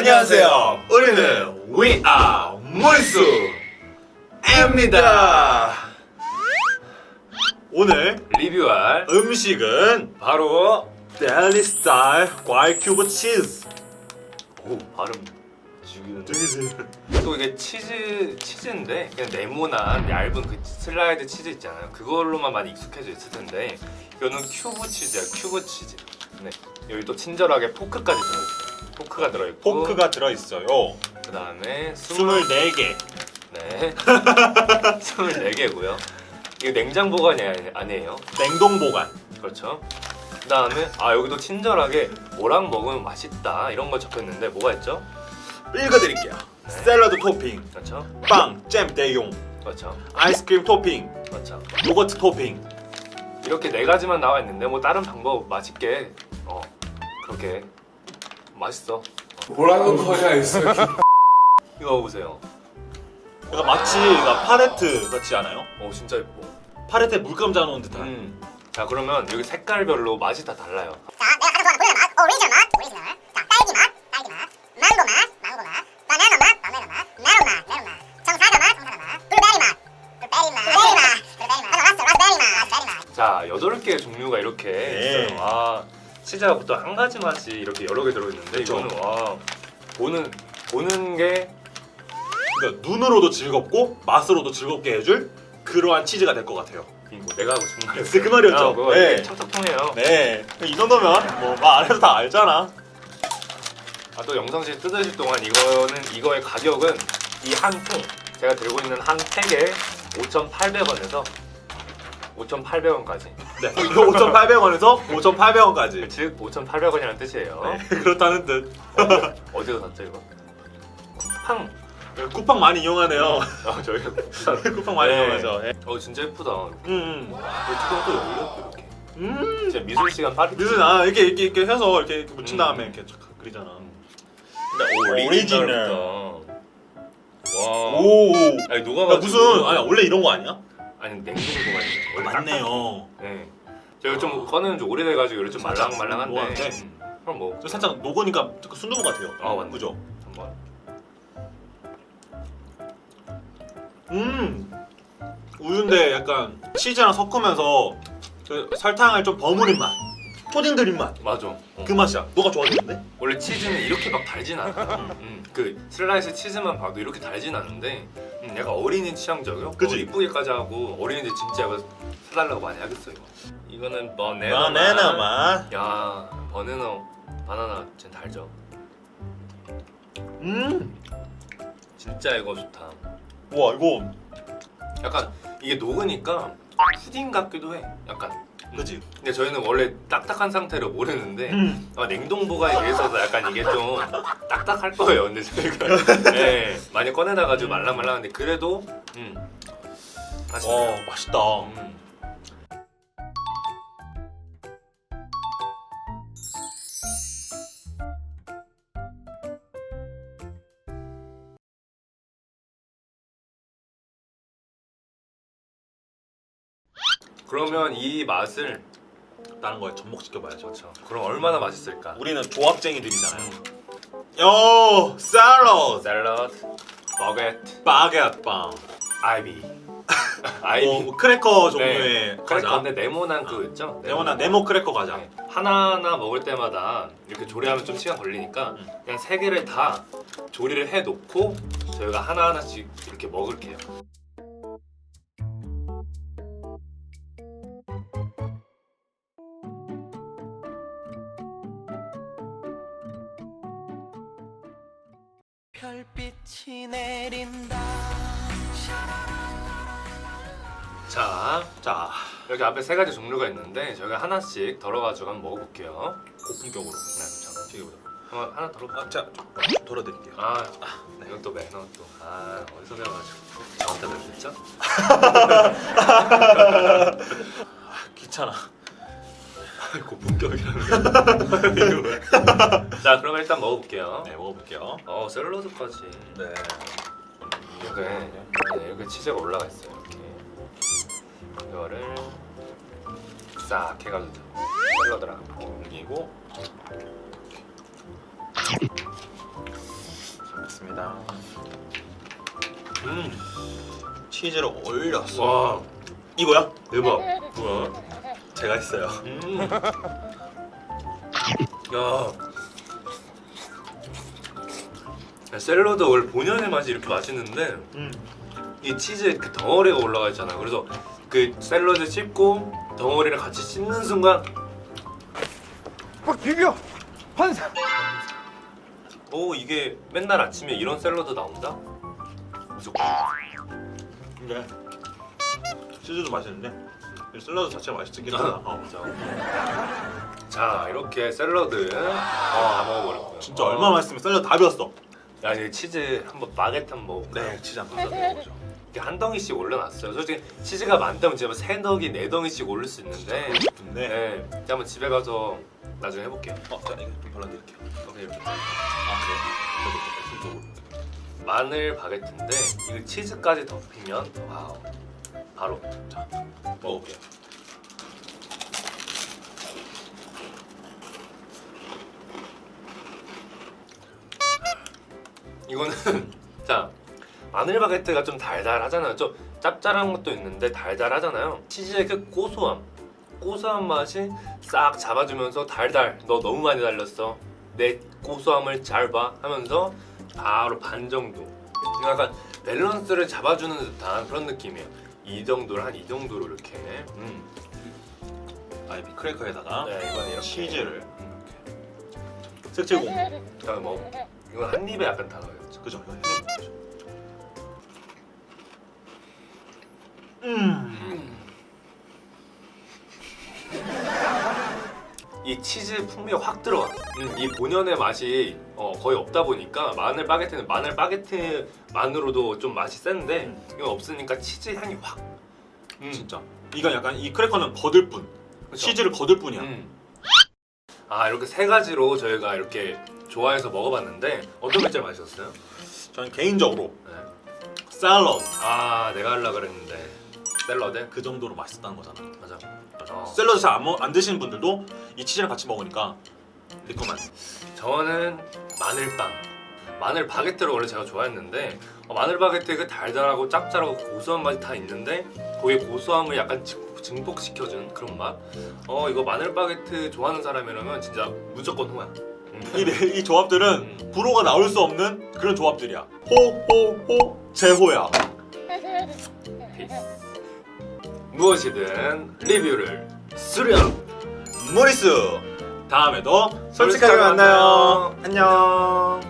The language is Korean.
안녕하세요. 우리는 We Are 물수입니다. 오늘 리뷰할 음식은 바로 델리 스타일 과일 큐브 치즈. 오 발음 죽이는데. 또 이게 치즈 치즈인데 그냥 네모난 얇은 그 슬라이드 치즈 있잖아요 그걸로만 많이 익숙해져 있을 텐데 이거는 큐브 치즈야 큐브 치즈 네 여기 또 친절하게 포크까지 들어있어요 포크가 들어있고 포크가 들어 있어요. 그 다음에 스물 24개. 네 24개고요 이거 냉장 보관이 아니- 아니에요 냉동 보관. 그렇죠. 그 다음에 아 여기도 친절하게 뭐랑 먹으면 맛있다 이런 거 적혀있는데 뭐가 있죠? 읽어드릴게요. 네. 샐러드 토핑, 그렇죠. 빵, 잼 대용, 그렇죠. 아이스크림 토핑, 그렇죠. 요거트 토핑. 이렇게 네 가지만 나와 있는데 뭐 다른 방법 맛있게 어 그렇게 맛있어. 뭐라는 거야 이 새끼 이거 보세요. 약간 마치 나 파레트 같지 않아요? 오 진짜 예뻐. 파레트에 물감 짜놓은 듯한. 음. 자 그러면 여기 색깔별로 맛이 다 달라요. 자, 내가 가장 좋아하는 보리의 맛, 오리지널 맛, 오리지널. 자, 딸기 맛, 딸기 맛. 망고 맛, 망고 맛. 바나나 맛, 바나나 맛. 메론 맛, 메론 맛. 정사과 맛, 정사과 맛. 블루베리 맛, 블루베리 맛. 블루베리 맛, 블루베리 맛. 라스, 라스베리 맛, 라스베리 맛. 자 여덟 개 종류가 이렇게 네. 있어요. 아 치즈가 보통 한 가지 맛이 이렇게 여러 개 들어있는데 그쵸. 이거는 와 보는 보는 게 그러니까 눈으로도 즐겁고 맛으로도 즐겁게 해줄 그러한 치즈가 될 것 같아요. 뭐 내가 하고 싶은 말이었어. 그 말이었죠. 아, 그거 네. 이게 척척 통해요. 네, 이 정도면 뭐말 안 해도 다 알잖아. 아, 또 영상실 뜯으실 동안 이거는 이거의 가격은 이 한 통 제가 들고 있는 한 팩에 5,800원에서 5,800원까지. 네, 이거 5,800원에서 5,800원까지. 즉 5,800원이라는 뜻이에요. 그렇다는 뜻. 어디서 샀죠 이거? 쿠팡. 쿠팡 많이 이용하네요. 아 저희가 쿠팡. 쿠팡 많이 네. 이용하죠. 예. 어 진짜 예쁘다. 음, 뚜껑 또 열려 또 이렇게. 음. 진짜 미술 시간 빠르. 무슨 아 이렇게 이렇게 이렇게 해서 이렇게 묻힌 음. 다음에 이렇게 쫙 그리잖아. 근데 오리지널. 와. 오. 아니 누가 야, 무슨 아니 원래 이런 거 아니야? 아니 냉동 보관이에요. 원래 맞네요. 네. 제가 좀 꺼내는 지 오래돼가지고 이렇게 좀 살짝 말랑말랑한데. 음. 그럼 뭐 저 살짝 녹으니까 약간 순두부 같아요. 아, 맞네. 그죠? 한번. 음. 우유인데 약간 치즈랑 섞으면서 그 설탕을 좀 버무린 맛. 초딩 들인 맛. 맞아. 어. 그 맛이야. 너가 좋아하겠는데? 원래 치즈는 이렇게 막 달진 않아. 음, 그 슬라이스 치즈만 봐도 이렇게 달진 않은데 음, 약간 어린이 취향적이요. 그치? 어, 이쁘게까지 하고 어린이들 진짜 이거 사달라고 많이 하겠어요. 이거. 이거는 버네나. 바나나 맛. 야 버네나 바나나 진짜 달죠. 음. 진짜 이거 좋다. 와 이거 약간 이게 녹으니까 푸딩 같기도 해. 약간. 그지? 근데 저희는 원래 딱딱한 상태로 모르는데 음. 아마 냉동 보관에 대해서도 약간 이게 좀 딱딱할 거예요. 근데 저희가 네, 많이 꺼내놔가지고 말랑말랑한데 그래도 음 맛있네요. 와 맛있다. 음. 그러면 이 맛을 다른 거에 접목시켜봐야죠. 그렇죠. 그럼 얼마나 맛있을까? 우리는 조합쟁이들이잖아요. 요 샐러드, 샐러드, 바게트 빵, 아이비, 아이비. 뭐, 뭐 크래커 종류의 네, 과자. 크래커인데 네모난 그 있죠? 네모나 네모 크래커 과자. 네. 하나하나 먹을 때마다 이렇게 조리하면 좀 시간 걸리니까 음. 그냥 세 개를 다 조리를 해 놓고 저희가 하나하나씩 이렇게 먹을게요. 별빛이 내린다 자, 자 여기 앞에 세 가지 종류가 있는데 저희가 하나씩 덜어가지고 한번 먹어볼게요. 고품격으로. 네, 그렇죠. 튀겨보자. 한번 하나 덜어. 아, 자좀 덜어드릴게요. 아, 네, 이건 또 매너 또. 아, 어디서 배워가지고. 저한테 배웠죠? 귀찮아. 고품격이라는 거. 자, 그러면 일단 먹어볼게요. 네, 먹어볼게요. 어, 샐러드까지. 네. 이렇게, 네, 이렇게 치즈가 올라가 있어요. 이렇게. 이거를 싹 해가지고 샐러드랑 이렇게 옮기고. 잘 먹습니다. 음, 치즈를 올렸어. 와, 이거야? 대박. 뭐야? 제가 했어요. 음. 야. 야, 샐러드 원래 본연의 맛이 이렇게 맛있는데 음. 이 치즈에 그 덩어리가 올라가 있잖아. 그래서 그 샐러드 씹고 덩어리를 같이 씹는 순간 빡 비벼 환상 오 이게 맨날 아침에 이런 샐러드 나온다? 무조건. 근데 치즈도 맛있는데 이 샐러드 자체가 맛있긴 아, 하다. 어. 자. 자 이렇게 샐러드 다 먹어버렸고요. 진짜 얼마 맛있으면 샐러드 다 비웠어. 야 이제 치즈 한번 바게트 한번 먹어볼까? 네, 치즈 한번 먹어보죠. 이렇게 한 덩이씩 올려놨어요. 솔직히 치즈가 많다면 진짜 세 덩이, 네 덩이씩 올릴 수 있는데 근데 네, 이제 한번 집에 가서 나중에 해볼게요. 어, 자 이거 좀 발라드릴게요. 오케이, 이렇게. 아 그래. 이쪽으로. 마늘 바게트인데 이거 치즈까지 덮이면 와우 바로 자 먹어볼게요. 이거는 자 마늘 바게트가 좀 달달하잖아요. 좀 짭짤한 것도 있는데 달달하잖아요. 치즈의 그 고소함, 고소한 맛이 싹 잡아주면서 달달. 너 너무 많이 달렸어. 내 고소함을 잘 봐 하면서 바로 반 정도. 약간 밸런스를 잡아주는 듯한 그런 느낌이에요. 이 정도를 한 이 정도로 이렇게. 음. 아이비 크래커에다가 네 이건 이렇게 치즈를 이렇게. 색칠공. 자, 뭐 이건 한 입에 약간 다 넣어요. 그죠? 이거 거죠. 음. 이 치즈 풍미가 확 들어와. 음, 이 본연의 맛이 어, 거의 없다 보니까 마늘 바게트는 마늘 바게트만으로도 좀 맛이 센데 음. 이건 없으니까 치즈 향이 확. 음. 진짜. 이건 약간 이 크래커는 거들 뿐. 그쵸? 치즈를 거들 뿐이야. 음. 아 이렇게 세 가지로 저희가 이렇게 좋아해서 먹어봤는데 어떤 게 제일 맛있었어요? 저는 개인적으로 네. 샐러드 아 내가 하려 그랬는데 샐러드 그 정도로 맛있었다는 거잖아. 맞아. 어. 샐러드 잘 안 드시는 분들도 이 치즈랑 같이 먹으니까 리커만. 저는 마늘빵. 마늘 바게트를 원래 제가 좋아했는데 어, 마늘 바게트에 그 달달하고 짭짤하고 고소한 맛이 다 있는데 거기에 고소함을 약간 증- 증폭시켜준 그런 맛. 어 이거 마늘 바게트 좋아하는 사람이라면 진짜 무조건 호야. 음. 이, 네- 이 조합들은 불호가 나올 수 없는 그런 조합들이야. 호호호 제호야. 무엇이든 리뷰를 수렴. 모리스. 다음에도 솔직하게. 만나요. 안녕.